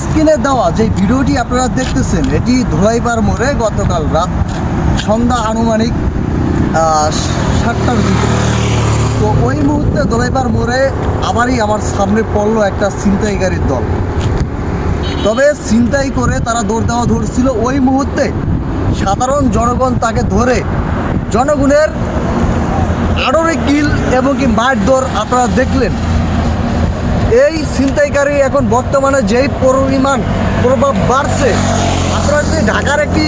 স্ক্রিনে দেওয়া যে ভিডিওটি আপনারা দেখতেছেন, এটি ধোলাইপার মোড়ে গতকাল রাত সন্ধ্যা আনুমানিক সাতটার দিকে। তো ওই মুহূর্তে দোলাইপার মোড়ে আবারই আমার সামনে পড়ল একটা ছিনতাইকারীর দল। তবে ছিনতাই করে তারা দৌড় দেওয়া ধরছিল। ওই মুহূর্তে সাধারণ জনগণ তাকে ধরে জনগণের আড়রে কিল এবং কি মারধর আপনারা দেখলেন। এই ছিনতাইকারী এখন বর্তমানে যেই পরিমাণ প্রভাব বাড়ছে, আপনারা যদি ঢাকার একটি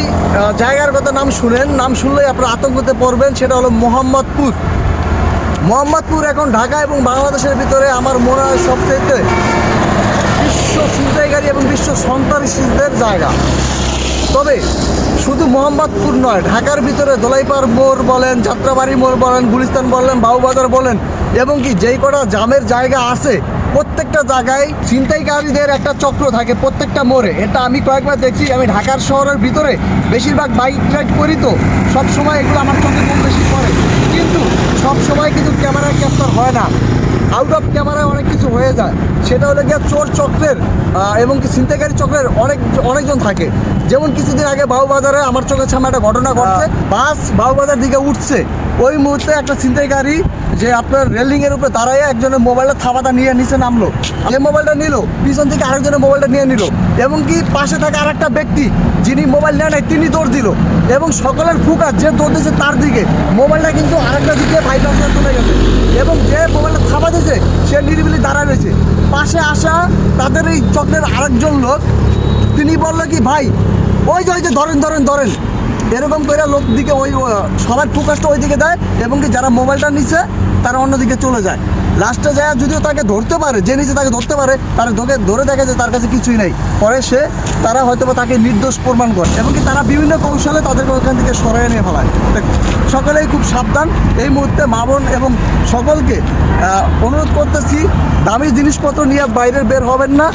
জায়গার কথা নাম শুনেন, নাম শুনলেই আপনারা আতঙ্কতে পড়বেন, সেটা হলো মোহাম্মদপুর। মোহাম্মদপুর এখন ঢাকা এবং বাংলাদেশের ভিতরে আমার মনে হয় সবচেয়ে বিশ্ব ছিনতাইকারী এবং বিশ্ব সন্ত্রাসীদের জায়গা। তবে শুধু মোহাম্মদপুর নয়, ঢাকার ভিতরে দোলাইপাড় মোড় বলেন, যাত্রাবাড়ি মোড় বলেন, গুলিস্তান বলেন, বাউবাজার বলেন, এবং কি যেই কটা জামের জায়গা আছে, প্রত্যেকটা জায়গায় ছিনতাইকারীদের একটা চক্র থাকে প্রত্যেকটা মোড়ে। এটা আমি কয়েকবার দেখছি, আমি ঢাকার শহরের ভিতরে বেশিরভাগ বাইক রাইড করি তো সব সময় এগুলো আমার চোখে কম বেশি পড়ে। কিন্তু সব সময় কিন্তু ক্যামেরায় ক্যাপচার হয় না। আউট অফ ক্যামেরায় অনেক কিছু হয়ে যায়। সেটা হলো গিয়ে চোর চক্রের এবং কি ছিনতাইকারী চক্রের অনেক অনেকজন থাকে। যেমন কিছুদিন আগে বাউবাজারে আমার চোখের সামনে একটা ঘটনা ঘটছে বাস বাউবাজার দিকে উঠছে। ওই মুহূর্তে একটা ছিনতাইকারী যে আপনার রেলিং এর উপরে দাঁড়ায় একজনের মোবাইলটা থাবাটা নিয়ে নিচে নামলো। যে মোবাইলটা নিল পিছন থেকে আরেকজনের মোবাইলটা নিয়ে নিল। এবং কি পাশে থাকা আরেকটা ব্যক্তি যিনি মোবাইল নেয় নাই তিনি দৌড় দিল। এবং সকলের ফুকা যে দৌড় দিয়েছে তার দিকে। মোবাইলটা কিন্তু আরেকটা দিকে বাইপাস হয়ে চলে গেছে এবং যে মোবাইলটা থাবা দিয়েছে সে নিরিবিলি দাঁড়ায় রয়েছে পাশে আসা তাদের এই চক্রের আরেকজন লোক। তিনি বলল কি, ভাই, ওই যে ওই যে, ধরেন ধরেন ধরেন। এরকম করে লোক দিকে ওই সবার ফোকাসটা ওই দিকে দেয় এবং কি যারা মোবাইলটা নিচ্ছে তারা অন্যদিকে চলে যায়। লাস্টে যায়, যদিও তাকে ধরতে পারে, যে নিচে তাকে ধরতে পারে, তারা ধরে ধরে দেখে যে তার কাছে কিছুই নেই। পরে সে, তারা হয়তো বা তাকে নির্দোষ প্রমাণ করে এবং কি তারা বিভিন্ন কৌশলে তাদেরকে ওখান থেকে সরাই নিয়ে ফেলায়। সকলেই খুব সাবধান। এই মুহূর্তে মা বোন এবং সকলকে অনুরোধ করতেছি, দামি জিনিসপত্র নিয়ে বাইরে বের হবেন না।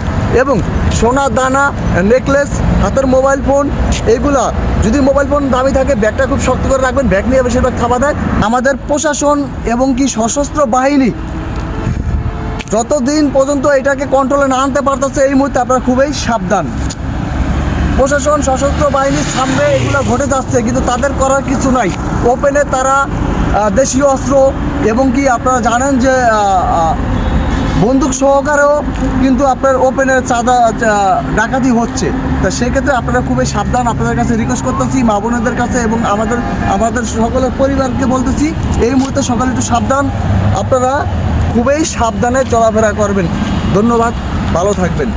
এবং সোনা, দানা নেকলেস হাতের মোবাইল ফোন এইগুলা। যদি মোবাইল ফোন দামি থাকে, ব্যাগটা খুব শক্ত করে রাখবেন, ব্যাগ নিয়ে বেশিরভাগ খাওয়া দেয়। আমাদের প্রশাসন এবং কি সশস্ত্র বাহিনী যতদিন পর্যন্ত এটাকে কন্ট্রোলে না আনতে পারতেছে, এই মুহূর্তে আপনারা খুবই সাবধান। প্রশাসন, সশস্ত্র বাহিনীর সামনে এগুলো ঘটে যাচ্ছে, কিন্তু তাদের করার কিছু নাই। ওপেনে তারা দেশীয় অস্ত্র এবং কি আপনারা জানেন যে বন্দুক সহকারেও কিন্তু আপনার ওপেনের চাঁদা ডাকাতি হচ্ছে। তা সেক্ষেত্রে আপনারা খুবই সাবধান। আপনাদের কাছে রিকোয়েস্ট করতেছি, মা বোনেদের কাছে এবং আমাদের আমাদের সকলের পরিবারকে বলতেছি, এই মুহূর্তে সকালে একটু সাবধান। আপনারা খুবই সাবধানে চলাফেরা করবেন। ধন্যবাদ। ভালো থাকবেন।